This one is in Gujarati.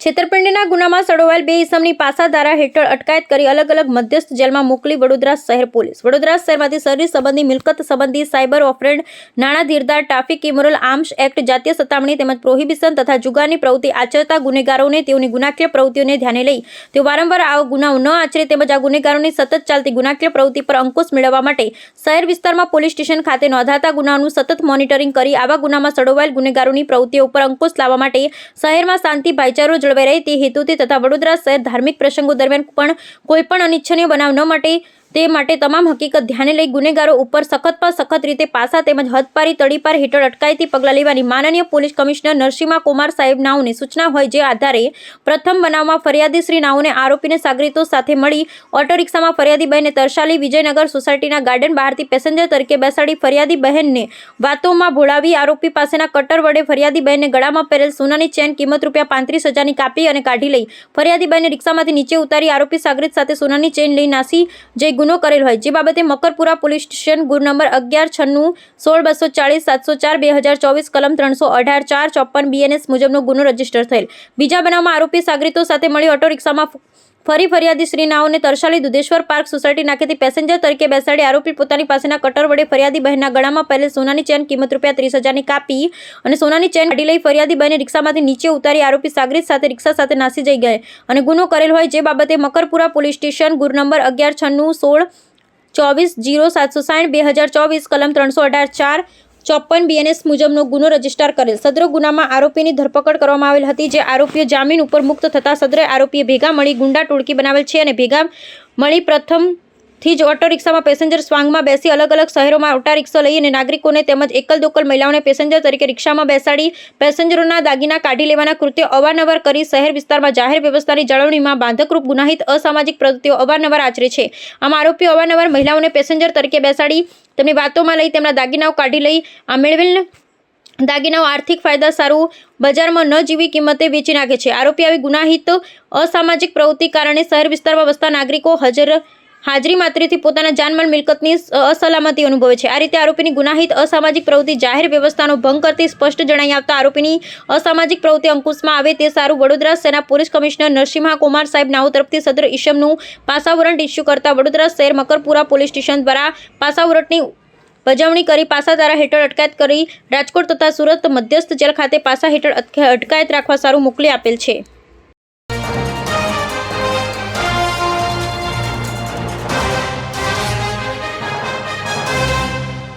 છેતરપિંડીના ગુનામાં સડોવાયેલ બે ઇસમની પાસા ધારા હેઠળ અટકાયત કરી અલગ અલગ મધ્યસ્થ જેલમાં મોકલી વડોદરા શહેર પોલીસ. વડોદરા શહેરમાંથી સર્વિસ સંબંધી મિલકત સંબંધી સાયબર ઓફરેન્ડ નાણાં ધીરદાર ટ્રાફિક ઇમોરલ આર્મ્સ એક્ટ જાતીય સતામણી તેમજ પ્રોહિબિશન તથા જુગારની પ્રવૃત્તિ આચરતા ગુનેગારોને તેઓની ગુનાકીય પ્રવૃત્તિઓને ધ્યાને લઈ તેઓ વારંવાર આવા ગુનાઓ ન આચરે તેમજ આ ગુનેગારોની સતત ચાલતી ગુનાકીય પ્રવૃત્તિ પર અંકુશ મેળવવા માટે શહેર વિસ્તારમાં પોલીસ સ્ટેશન ખાતે નોંધાતા ગુનાઓનું સતત મોનિટરિંગ કરી આવા ગુનામાં સડોવાયેલ ગુનેગારોની પ્રવૃત્તિઓ ઉપર અંકુશ લાવવા માટે શહેરમાં શાંતિ ભાઈચારો જળવાઈ રહે. તે હેતુથી તથા વડોદરા શહેર ધાર્મિક પ્રસંગો દરમિયાન પણ કોઈ પણ અનિચ્છનીય બનાવ ન માટે તે માટે તમામ હકીકત ધ્યાને લઈ ગુનેગારો ઉપર સખત પર સખત રીતે પાસા તેમજ હદપારી તડીપાર હેઠળ અટકાયતી પગલાં લેવાની માનનીય પોલીસ કમિશનર નરસિંહા કુમાર સાહેબ નાઓને સૂચના હોય જે આધારે પ્રથમ બનાવમાં ફરિયાદી શ્રી નાઓને આરોપીને સાગરીતો સાથે મળી ઓટો રિક્ષામાં ફરિયાદી બહેને તરસાલી વિજયનગર સોસાયટીના ગાર્ડન બહારથી પેસેન્જર તરીકે બેસાડી ફરિયાદી બહેનને વાતોમાં ભોળાવી આરોપી પાસેના કટર વડે ફરિયાદી બહેનને ગળામાં પહેરેલ સોનાની ચેન કિંમત રૂપિયા પાંત્રીસ હજારની કાપી અને કાઢી લઈ ફરિયાદી બહેને રિક્ષામાંથી નીચે ઉતારી આરોપી સાગરીત સાથે સોનાની ચેન લઈ નાસી જઈ ગુનો કરેલ હોય. જે બાબતે મકરપુરા પોલીસ સ્ટેશન ગુર નંબર અગિયાર, છન્નું, સોળ, બસો ચાળીસ, સાતસો ચાર, બે હજાર ચોવીસ, કલમ ત્રણસો અઢાર, ચાર, ચોપન બીએનએસ મુજબનો ગુનો રજિસ્ટર થયેલ. બીજા બનાવમાં આરોપી સાગરીતો સાથે મળી ઓટો રિક્ષામાં ફરી ફરિયાદી શ્રી નાઓને તરસાલી દુધેશ્વર પાર્ક સોસાયટી નાકેથી પેસેન્જર તરીકે બેસાડી આરોપી પોતાની પાસેના કટર વડે ફરિયાદી બહેનના ગળામાં પહેલે સોનાની ચેન કિંમત રૂપિયા ત્રીસ હજારની કાપી અને સોનાની ચેન કાઢી લઈ ફરિયાદી બહેને રિક્ષામાંથી નીચે ઉતારી આરોપી સાગરીત સાથે રિક્ષા સાથે નાસી જઈ ગયા અને ગુનો કરેલ હોય જે બાબતે મકરપુરા પોલીસ સ્ટેશન ગુર નંબર અગિયાર, છન્નું, સોળ, ચોવીસ, જીરો, સાતસો સાઠ, બે હજાર ચોવીસ, કલમ ત્રણસો અઢાર, ચાર ચોપન બીએનએસ મુજબનો ગુનો રજિસ્ટર કરેલ. સદ્ર ગુનામાં આરોપીની ધરપકડ કરવામાં આવેલ હતી, જે આરોપીઓ જામીન ઉપર મુક્ત થતા સદરે આરોપીએ ભેગા મળી ગુંડા ટોળકી બનાવેલ છે અને ભેગા મળી પ્રથમ થી જ ઓટો રિક્ષામાં પેસેન્જર સ્વાંગમાં બેસી અલગ અલગ શહેરોમાં ઓટા રિક્ષા લઈ અને નાગરિકોને તેમજ એકલ દોકલ મહિલાઓને પેસેન્જર તરીકે રિક્ષામાં બેસાડી પેસેન્જરોના દાગીના કાઢી લેવાના કૃત્યો અવારનવાર કરી શહેર વિસ્તારમાં જાહેર વ્યવસ્થાની જાળવણીમાં બાંધકરૂપ ગુનાહિત અસામાજિક પ્રવૃત્તિઓ અવારનવાર આચરે છે. આમ આરોપીઓ અવારનવાર મહિલાઓને પેસેન્જર તરીકે બેસાડી તેમની વાતોમાં લઈ તેમના દાગીનાઓ કાઢી લઈ આ મેળવેલ દાગીનાઓ આર્થિક ફાયદા સારું બજારમાં ન જીવી કિંમતે વેચી નાખે છે. આરોપી આવી ગુનાહિત અસામાજિક પ્રવૃત્તિ કારણે શહેર વિસ્તારમાં વસતા નાગરિકો હાજર હાજરી માત્રથી પોતાના જાનમાલ મિલકતની અસલામતી અનુભવે છે. આ રીતે આરોપીની ગુનાહિત અસામાજિક પ્રવૃત્તિ જાહેર વ્યવસ્થાનો ભંગ કરતી સ્પષ્ટ જણાઈ આવતા આરોપીની અસામાજિક પ્રવૃત્તિ અંકુશમાં આવે તે સારું. વડોદરા શહેરના પોલીસ કમિશનર નરસિંહા કુમાર સાહેબ નાઓ તરફથી સદર ઈસમનું પાસા વોરંટ ઇસ્યુ કરતા વડોદરા શહેર મકરપુરા પોલીસ સ્ટેશન દ્વારા પાસા વોરંટની બજાવણી કરી પાસાધારા હેઠળ અટકાયત કરી રાજકોટ તથા સુરત મધ્યસ્થ જેલ ખાતે પાસા હેઠળ અટક- અટકાયત રાખવા સારું મોકલી આપેલ છે.